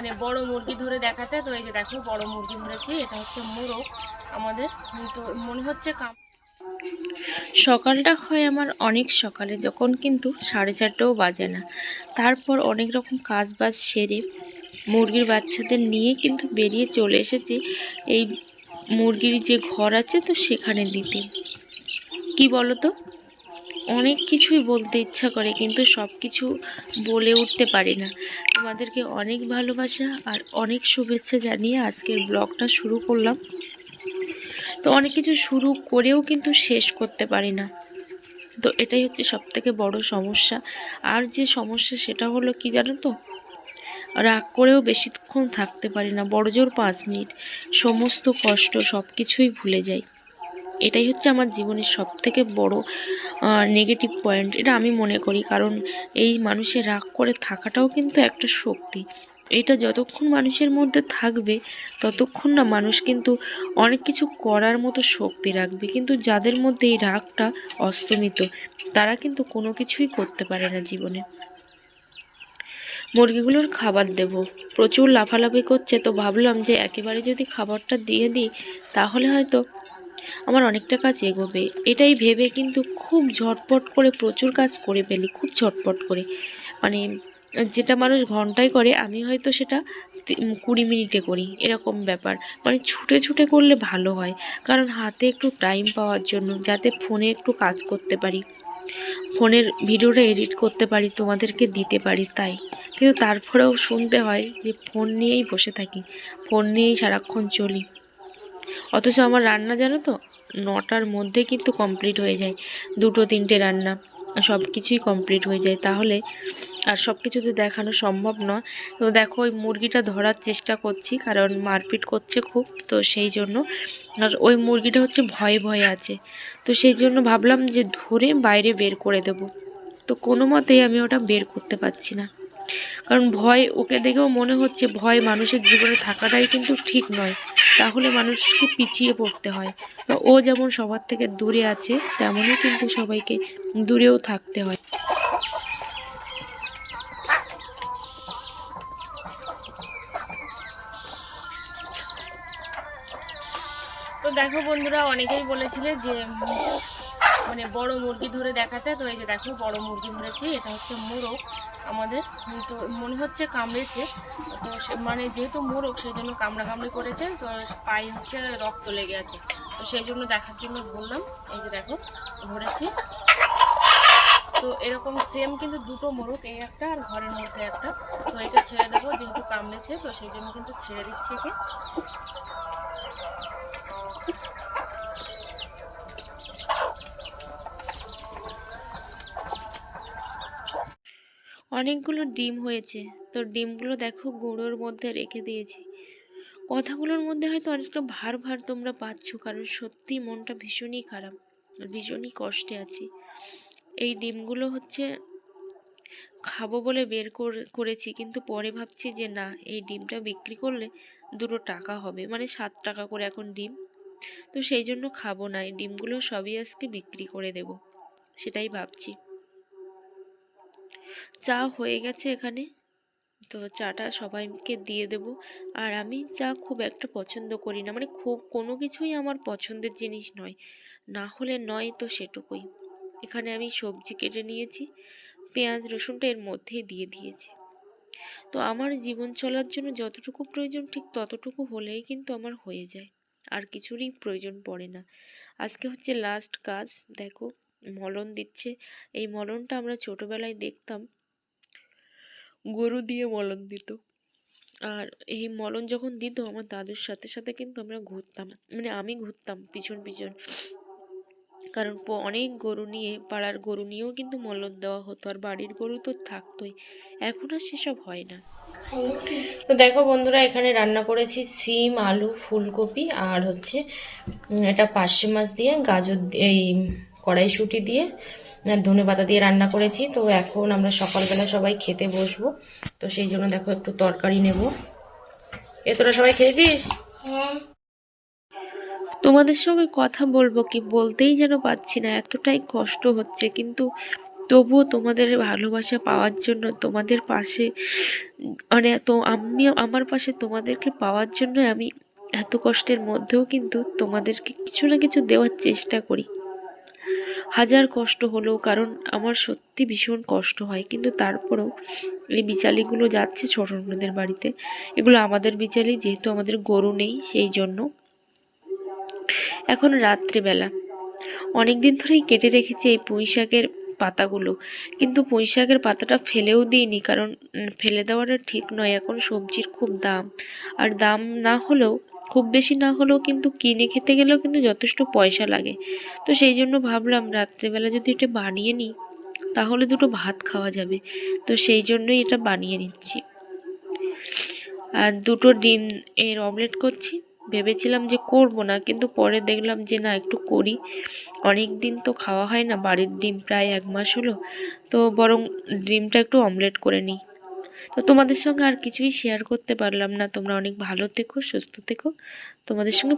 মানে বড় মুরগি ধরে দেখাতে, তো এই যে দেখো বড় মুরগি ধরেছি, এটা হচ্ছে মোরগ আমাদের। তো মনে হচ্ছে কাম সকালটা হয় আমার অনেক সকালে, যখন কিন্তু সাড়ে চারটেও বাজে না। তারপর অনেক রকম কাজ বাজ সেরে মুরগির বাচ্চাদের নিয়ে কিন্তু বেরিয়ে চলে এসেছি। এই মুরগির যে ঘর আছে তো সেখানে দিতে। কি বলো তো? অনেক কিছুই বলতে ইচ্ছা করে, কিন্তু সব কিছু বলে উঠতে পারি না। তোমাদেরকে অনেক ভালোবাসা আর অনেক শুভেচ্ছা জানিয়ে আজকের ব্লগটা শুরু করলাম। তো অনেক কিছু শুরু করেও কিন্তু শেষ করতে পারি না। তো এটাই হচ্ছে সব থেকে বড় সমস্যা। আর যে সমস্যা সেটা হলো কি জানো তো? রাগ করেও বেশিক্ষণ থাকতে পারি না বড় জোর পাঁচ মিনিট। সমস্ত কষ্ট সব কিছুই ভুলে যাই। এটাই হচ্ছে আমার জীবনের সব থেকে বড় নেগেটিভ পয়েন্ট এটা আমি মনে করি। কারণ এই মানুষের রাগ করে থাকাটাও কিন্তু একটা শক্তি। এটা যতক্ষণ মানুষের মধ্যে থাকবে, ততক্ষণ না মানুষ কিন্তু অনেক কিছু করার মতো শক্তি রাখবে। কিন্তু যাদের মধ্যে এই রাগটা অস্তমিত, তারা কিন্তু কোনো কিছুই করতে পারে না জীবনে। মুরগিগুলোর খাবার দেব। প্রচুর লাফালাফি করছে, তো ভাবলাম যে একেবারে যদি খাবারটা দিয়ে দিই, তাহলে হয়তো আমার অনেকটা কাজ এগোবে। এটাই ভেবে কিন্তু খুব ঝটপট করে প্রচুর কাজ করে ফেলি, খুব ঝটপট করে। মানে যেটা মানুষ ঘন্টায় করে, আমি হয়তো সেটা কুড়ি মিনিটে করি, এরকম ব্যাপার। মানে ছুটে ছুটে করলে ভালো হয়, কারণ হাতে একটু টাইম পাওয়ার জন্য, যাতে ফোনে একটু কাজ করতে পারি। ফোনের ভিডিওটা এডিট করতে পারি, তোমাদেরকে দিতে পারি, তাই। কিন্তু তারপরেও শুনতে হয় যে, ফোন নিয়েই বসে থাকি, ফোন নিয়েই সারাক্ষণ চলি। অথচ আমার রান্না জানো তো, নটার মধ্যে কিন্তু কমপ্লিট হয়ে যায়, দুটো তিনটে রান্না, সব কিছুই কমপ্লিট হয়ে যায়। তাহলে আর সব কিছু তো দেখানো সম্ভব নয়। তো দেখো, ওই মুরগিটা ধরার চেষ্টা করছি, কারণ মারপিট করছে খুব, তো সেই জন্য। আর ওই মুরগিটা হচ্ছে ভয়ে ভয়ে আছে। তো সেই জন্য ভাবলাম যে ধরে বাইরে বের করে দেব। তো কোনো মতেই আমি ওটা বের করতে পারছি না। কারণ ভয় ওকে দেখেও মনে হচ্ছে ভয় মানুষের জীবনে থাকাটাই কিন্তু ঠিক নয়। তাহলে মানুষকে পিছিয়ে পড়তে হয়। ও যেমন সবার থেকে দূরে আছে, তেমনই কিন্তু সবাইকে দূরেও থাকতে হয়। তো দেখো বন্ধুরা, অনেকেই বলেছিলে যে মানে বড় মুরগি ধরে দেখাতে। তো এই যে দেখো, বড় মুরগি ধরেছি, এটা হচ্ছে মোরগ। আমাদের। তো মনে হচ্ছে কামড়েছে। তো মানে যেহেতু মোরগ, সেই জন্য কামড়া কামড়ি করেছে। তো পায়ে হচ্ছে রক্ত লেগে আছে। তো সেই জন্য দেখার জন্য বললাম, এই যে দেখো, ধরেছি। তো এরকম সেম কিন্তু দুটো মোরগ, এই একটা আর ঘরের মধ্যে একটা। তো এটা ছেড়ে দেবো, যেহেতু কামড়েছে, তো সেই জন্য কিন্তু ছেড়ে দিচ্ছি একে। অনেকগুলো ডিম হয়েছে। তো ডিমগুলো দেখো গুঁড়োর মধ্যে রেখে দিয়েছি। কথাগুলোর মধ্যে হয়তো অনেকটা ভার ভার তোমরা পাচ্ছ, কারণ সত্যি মনটা ভীষণই খারাপ, ভীষণই কষ্টে আছি। এই ডিমগুলো হচ্ছে খাব বলে বের করেছি, কিন্তু পরে ভাবছি যে না, এই ডিমটা বিক্রি করলে দুটো টাকা হবে মানে সাত টাকা করে এখন ডিম। তো সেই জন্য খাব না, এই ডিমগুলো সবই আজকে বিক্রি করে দেব, সেটাই ভাবছি। চা হয়ে গেছে এখানে। তো চাটা সবাইকে দিয়ে দেব। আর আমি চা খুব একটা পছন্দ করি না। মানে খুব কোনো কিছুই আমার পছন্দের জিনিস নয়। না হলে নয় তো সেটুকুই। এখানে আমি সবজি কেটে নিয়েছি। পেঁয়াজ, রসুনটা এর মধ্যেই দিয়ে দিয়েছি। তো আমার জীবন চলার জন্য যতটুকু প্রয়োজন ঠিক ততটুকু হলেই কিন্তু আমার হয়ে যায়। আর কিছুরই প্রয়োজন পড়ে না। আজকে হচ্ছে লাস্ট কাজ। দেখো, মলন দিচ্ছে। এই মলনটা আমরা ছোটোবেলায় দেখতাম। গরু দিয়ে মলন দিত। আর এই মলন যখন দিত, আমার দাদুর সাথে সাথে কিন্তু আমরা ঘুরতাম। মানে আমি ঘুরতাম পিছন পিছন। কারণ অনেক গরু নিয়ে, পাড়ার গরু নিয়েও কিন্তু মলন দেওয়া হতো আর বাড়ির গরু তো থাকতোই। এখন আর সেসব হয় না। তো দেখো বন্ধুরা, এখানে রান্না করেছি সিম, আলু, ফুলকপি আর হচ্ছে এটা পার্শে মাছ দিয়ে গাজর, এই কড়াইশুঁটি দিয়ে আর ধনে পাতা দিয়ে রান্না করেছি। তো এখন আমরা সকালবেলা সবাই খেতে বসবো। তো সেই জন্য দেখো একটু তরকারি নেব। এ তোরা সবাই খেয়েছিস? তোমাদের সঙ্গে কথা বলব কি বলতেই যেন পাচ্ছি না এতটাই কষ্ট হচ্ছে। কিন্তু তবুও তোমাদের ভালোবাসা পাওয়ার জন্য তোমাদের পাশে মানে তো আমি আমার পাশে তোমাদেরকে পাওয়ার জন্য আমি এত কষ্টের মধ্যেও কিন্তু তোমাদেরকে কিছু না কিছু দেওয়ার চেষ্টা করি। হাজার কষ্ট হলেও, কারণ আমার সত্যি ভীষণ কষ্ট হয়। কিন্তু তারপরেও এই বিচালিগুলো যাচ্ছে ছোট ননদের বাড়িতে। এগুলো আমাদের বিচালি, যেহেতু আমাদের গরু নেই, সেই জন্য। এখন রাত্রেবেলা। অনেক দিন ধরেই কেটে রেখেছি এই পুঁই শাকের পাতাগুলো। কিন্তু পুঁই শাকের পাতাটা ফেলেও দিইনি, কারণ ফেলে দেওয়াটা ঠিক নয়। এখন সবজির খুব দাম। আর দাম না হলেও খুব বেশি না হলেও কিন্তু কিনে খেতে গেলেও কিন্তু যথেষ্ট পয়সা লাগে। তো সেই জন্য ভাবলাম রাত্রেবেলা যদি এটা বানিয়ে নিই, তাহলে দুটো ভাত খাওয়া যাবে। তো সেই জন্যই এটা বানিয়ে নিচ্ছি। আর দুটো ডিম এর অমলেট করছি। ভেবেছিলাম যে করব না, কিন্তু পরে দেখলাম যে না, একটু করি। অনেক দিন তো খাওয়া হয় না, বাড়ির ডিম প্রায় এক মাস হলো। তো বরং ডিমটা একটু অমলেট করে নিই। তো তোমাদের সঙ্গে আর কিছুই শেয়ার করতে পারলাম না। তোমরা অনেক ভালো থেকো, সুস্থ থেকো। তোমাদের সঙ্গে